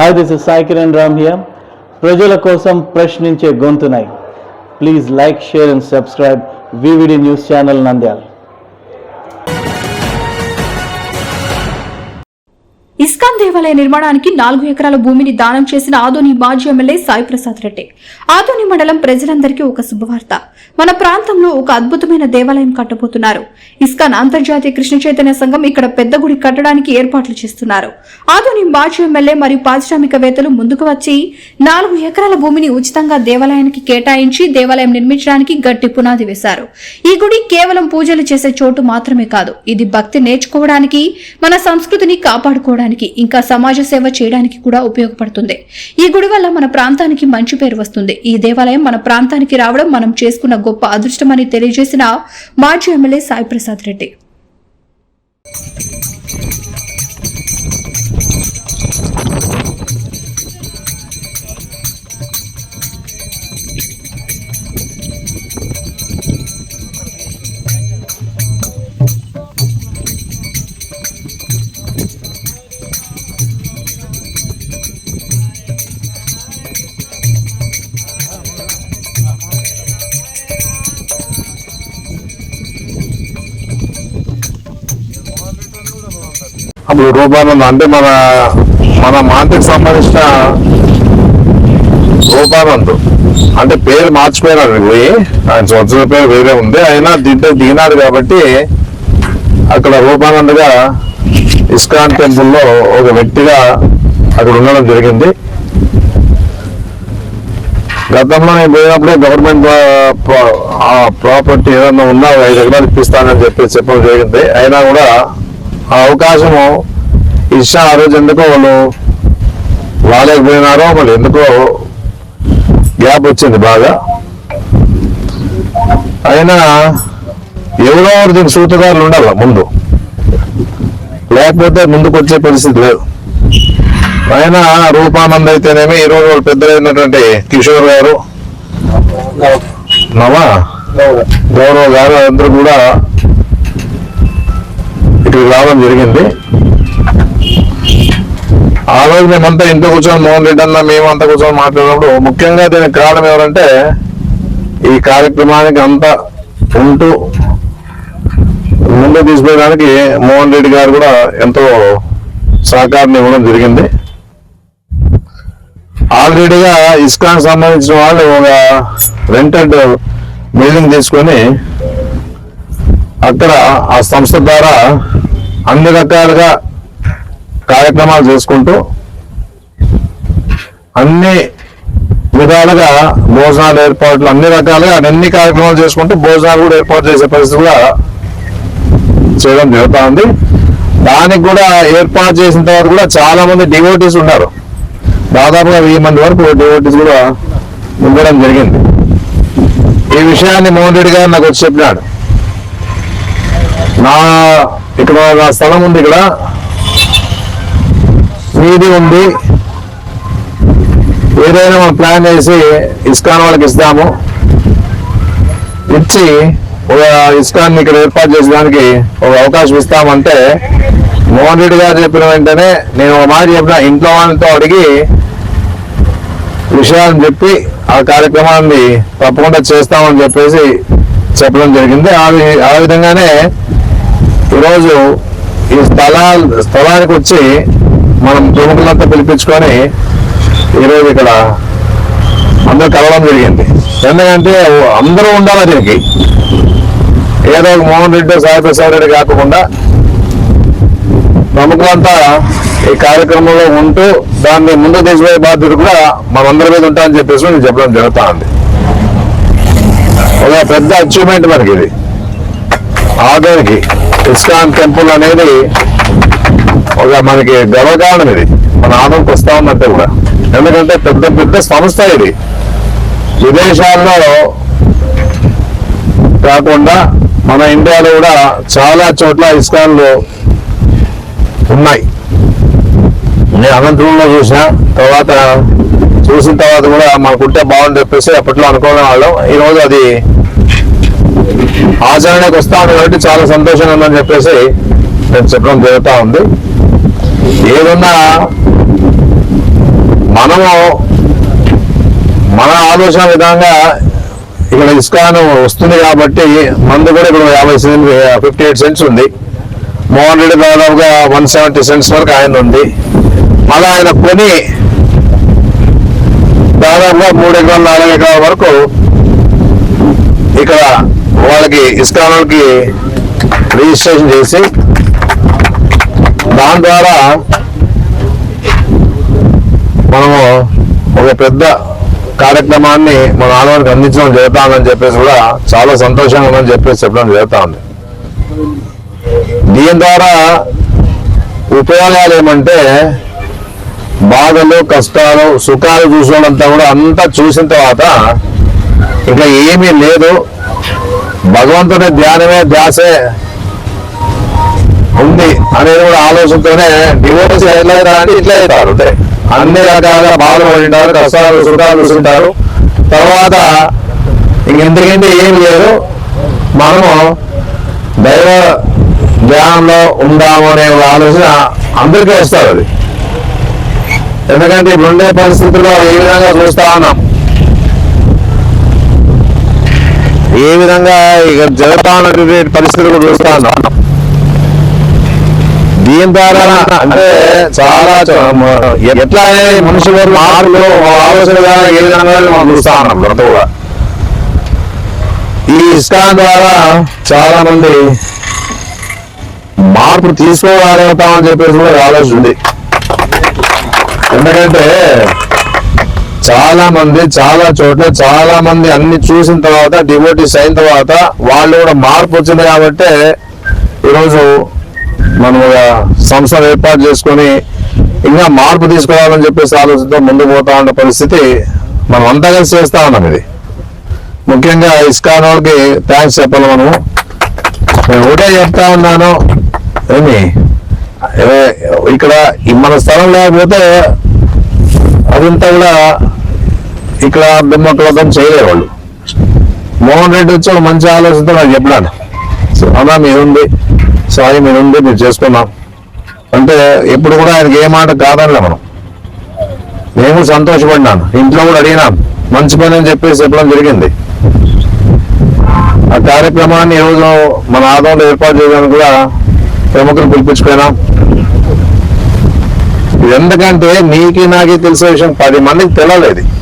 Hi this is Sai Kiran Ram here ప్రజల కోసం ప్రశ్నించే గొంతునై. Please like share and subscribe VVD news channel Nandyala ISKCON దేవాలయ నిర్మాణానికి నాలుగు ఎకరాల భూమిని దానం చేసిన ఆదోని మాజీ ఎమ్మెల్యే సాయి ప్రసాద్ రెడ్డి. ఆదోని మండలం ప్రజలందరికీ ఒక శుభవార్త. మన ప్రాంతంలో ఒక అద్భుతమైన దేవాలయం కట్టబోతున్నారు. ఇస్కాన్ అంతర్జాతీయ కృష్ణ చైతన్య సంఘం ఇక్కడ పెద్ద గుడి కట్టడానికి ఏర్పాట్లు చేస్తున్నారు. ఆధుని మాజీ ఎమ్మెల్యే మరియు పారిశ్రామికవేత్తలు ముందుకు వచ్చి నాలుగు ఎకరాల భూమిని ఉచితంగా దేవాలయానికి కేటాయించి దేవాలయం నిర్మించడానికి గట్టి పునాది వేశారు. ఈ గుడి కేవలం పూజలు చేసే చోటు మాత్రమే కాదు ఇది భక్తి నేర్చుకోవడానికి మన సంస్కృతిని కాపాడుకోవడానికి ఇంకా సమాజ సేవ చేయడానికి కూడా ఉపయోగపడుతుంది. ఈ గుడి వల్ల మన ప్రాంతానికి మంచి పేరు వస్తుంది. ఈ దేవాలయం మన ప్రాంతానికి రావడం మనం చేసుకున్న గొప్ప అదృష్టమని తెలియజేసిన మాజీ ఎమ్మెల్యే సాయిప్రసాద్ రెడ్డి. ఇప్పుడు రూపానంద అంటే మన మన మాంతికి సంబంధించిన రూపానంద్ అంటే. పేరు మార్చిపోయినాడు పోయి ఆయన స్వచ్ఛ పేరు వేరే ఉంది. అయినా దీంట్లో దిగినాడు కాబట్టి అక్కడ రూపానందగా ఇస్కాన్ టెంపుల్లో ఒక వ్యక్తిగా అక్కడ ఉండడం జరిగింది. గతంలో నేను పోయినప్పుడే గవర్నమెంట్ ప్రాపర్టీ ఏదన్నా ఉన్నా ఐదు ఎకరాలు ఇప్పిస్తానని చెప్పి చెప్పడం జరిగింది. అయినా కూడా ఆ అవకాశము ఇష్టం ఆ రోజు ఎందుకో వాళ్ళు రాలేకపోయినారో మళ్ళీ ఎందుకో గ్యాప్ వచ్చింది బాగా. అయినా ఎవరో ఒకరు దీనికి సూత్రధారులు ఉండాల ముందు. లేకపోతే ముందుకు వచ్చే పరిస్థితి లేదు. అయినా రూపానంద్ అయితేనేమి ఈ రోజు వాళ్ళు పెద్దలైనటువంటి కిషోర్ గారు నవా గౌరవ్ గారు అందరూ కూడా ఇక్కడికి రావడం జరిగింది. ఆ రోజు మేమంతా ఇంట్లో కూర్చొని మోహన్ రెడ్డి అన్న మేమంతా కూర్చొని మాట్లాడినప్పుడు ముఖ్యంగా దీనికి కారణం ఎవరంటే ఈ కార్యక్రమానికి అంతా ఉంటూ ముందు తీసుకుపోయడానికి మోహన్ రెడ్డి గారు కూడా ఎంతో సహకారం ఇవ్వడం జరిగింది. ఆల్రెడీగా ఇస్కాన్ సంబంధించిన వాళ్ళు ఒక రెంటెడ్ బిల్డింగ్ తీసుకొని అక్కడ ఆ సంస్థ ద్వారా అన్ని రకాలుగా కార్యక్రమాలు చేసుకుంటూ అన్ని విధాలుగా భోజనాలు ఏర్పాట్లు అన్ని రకాలుగా అన్ని కార్యక్రమాలు చేసుకుంటూ భోజనాలు కూడా ఏర్పాటు చేసే పరిస్థితి కూడా చేయడం జరుగుతుంది. దానికి కూడా ఏర్పాటు చేసిన తర్వాత కూడా చాలా మంది డివోటీస్ ఉన్నారు. దాదాపుగా వెయ్యి మంది వరకు డివోటీస్ కూడా ఉండడం జరిగింది. ఈ విషయాన్ని మోహన్ రెడ్డి గారు నాకు వచ్చి చెప్పినాడు. నా ఇక్కడ స్థలం ఉంది ఇక్కడ. వీధి ఉంది. ఏదైనా మనం ప్లాన్ చేసి ఇస్కాన్ వాళ్ళకి ఇస్తాము. ఇచ్చి ఒక ఇస్కాన్ ఇక్కడ ఏర్పాటు చేసేదానికి ఒక అవకాశం ఇస్తామంటే మోహన్ రెడ్డి గారు చెప్పిన వెంటనే నేను ఒక మాట చెప్పిన ఇంట్లో వాళ్ళతో అడిగి విషయాలను చెప్పి ఆ కార్యక్రమాన్ని తప్పకుండా చేస్తామని చెప్పేసి చెప్పడం జరిగింది. ఆ విధంగానే ఈరోజు ఈ స్థలా స్థలానికి వచ్చి మనం ప్రముఖులంతా పిలిపించుకొని ఈరోజు ఇక్కడ అందరూ కలవడం జరిగింది. ఎందుకంటే అందరూ ఉండాలి దీనికి. ఏదో ఒక మోహన్ రెడ్డి సాయి ప్రసాద్ రెడ్డి కాకుండా ప్రముఖులంతా ఈ కార్యక్రమంలో ఉంటూ దాన్ని ముందు తీసుకుపోయే బాధ్యత కూడా మనందరి మీద ఉంటామని చెప్పేసి నేను చెప్పడం జరుగుతా ఉంది ఒక పెద్ద అచీవ్మెంట్ మనకి ఇది. ఆదోనికి ఇస్కాన్ టెంపుల్ అనేది ఒక మనకి గర్వకారణం ఇది. మన ఆనందకు వస్తా ఉన్నట్టే కూడా. ఎందుకంటే పెద్ద పెద్ద సంస్థ ఇది. విదేశాల్లో కాకుండా మన ఇండియాలో కూడా చాలా చోట్ల ఇస్కాన్లు ఉన్నాయి. నేను అనంతరంలో చూసిన తర్వాత చూసిన తర్వాత కూడా మనకుంటే బాగుంది చెప్పేసి అప్పట్లో అనుకోవడం వాళ్ళం. ఈరోజు అది ఆచరణకు వస్తాను కాబట్టి చాలా సంతోషంగా ఉందని చెప్పేసి నేను చెప్పడం జరుగుతూ ఉంది. ఏదన్నా మనము మన ఆలోచన విధంగా ఇక్కడ ఇస్కాన్ వస్తుంది కాబట్టి మందు కూడా ఇప్పుడు యాభై సెంట్ ఫిఫ్టీ ఎయిట్ సెంట్స్ ఉంది. మోహన్ రెడ్డి దాదాపుగా వన్ సెవెంటీ సెంట్స్ వరకు ఆయన ఉంది. అలా ఆయన కొని దాదాపుగా మూడు ఎకరాల నాలుగు ఎకరాల వరకు ఇక్కడ వాళ్ళకి ఇస్కాన్ రిజిస్ట్రేషన్ చేసి దాని ద్వారా మనము ఒక పెద్ద కార్యక్రమాన్ని మన ఆడవారికి అందించడం జరుగుతామని చెప్పేసి కూడా చాలా సంతోషంగా ఉందని చెప్పేసి చెప్పడం జరుగుతా ఉంది దీని ద్వారా ఉపయోగాలు ఏమంటే బాధలు కష్టాలు సుఖాలు చూసుకోవడంతా కూడా అంతా చూసిన తర్వాత ఇంకా ఏమీ లేదు. భగవంతుని ధ్యానమే ధ్యాసే ఉంది అనేది కూడా ఆలోచనతోనే డివోర్స్ ఎట్లా అంటే ఇట్లా అవుతారు అంటే అన్ని రకాల బాధలు పడింటారు కష్టాలు సుఖాలు చూసుకుంటారు. తర్వాత ఇంకెందుకంటే ఏం లేదు. మనము దైవ ధ్యానంలో ఉందాము అనే ఆలోచన అందరికీ వస్తారు అది. ఎందుకంటే ఇప్పుడుండే పరిస్థితుల్లో ఏ విధంగా చూస్తా ఉన్నాం? ఏ విధంగా ఇక జరుగుతా ఉన్నటువంటి పరిస్థితులు చూస్తా ఉన్నాం. దీని ద్వారా అంటే చాలా ఎట్లా అనేది మనుషులు మార్పులు ఆలోచన ఏ విధంగా మనం చూస్తా ఉన్నాం అంతా కూడా. ఈ ఇస్కాన్ ద్వారా చాలా మంది మార్పు తీసుకోగలుగుతామని చెప్పేసి కూడా ఆలోచన ఉంది. ఎందుకంటే చాలా మంది చాలా చోట్ల చాలా మంది అన్ని చూసిన తర్వాత డివోటీస్ అయిన తర్వాత వాళ్ళు కూడా మార్పు వచ్చింది కాబట్టి ఈరోజు మనం ఒక సంస్థ ఏర్పాటు చేసుకొని ఇంకా మార్పు తీసుకురావాలని చెప్పేసి ఆలోచనతో ముందుకు పోతా ఉన్న పరిస్థితి మనం అంతా కలిసి చేస్తా ఉన్నాం ఇది. ముఖ్యంగా ఇస్కాన్ వాళ్ళకి థ్యాంక్స్ చెప్పాలి మనము. నేను ఒకటే చెప్తా ఉన్నాను ఏమి? ఇక్కడ మన స్థలం లేకపోతే అదంతా కూడా ఇక్కడ దుమ్మకులతం చేయలేరు వాళ్ళు మోహన్ రెడ్డి వచ్చి ఒక మంచి ఆలోచనతో నాకు చెప్పాను సో అన్నా మీరుంది సాయి మీరుంది మీరు చేసుకున్నాం అంటే ఎప్పుడు కూడా ఆయనకి ఏ మాట కాదనిలే మనం. నేను సంతోషపడినాను. ఇంట్లో కూడా అడిగినాం మంచి పని అని చెప్పేసి చెప్పడం జరిగింది. ఆ కార్యక్రమాన్ని ఈరోజు మన ఆదంలో ఏర్పాటు చేయడానికి కూడా ప్రముఖులు పిలిపించుకున్నాం. ఇది ఎందుకంటే నీకి నాకు తెలిసే విషయం పది మందికి తెలియలేదు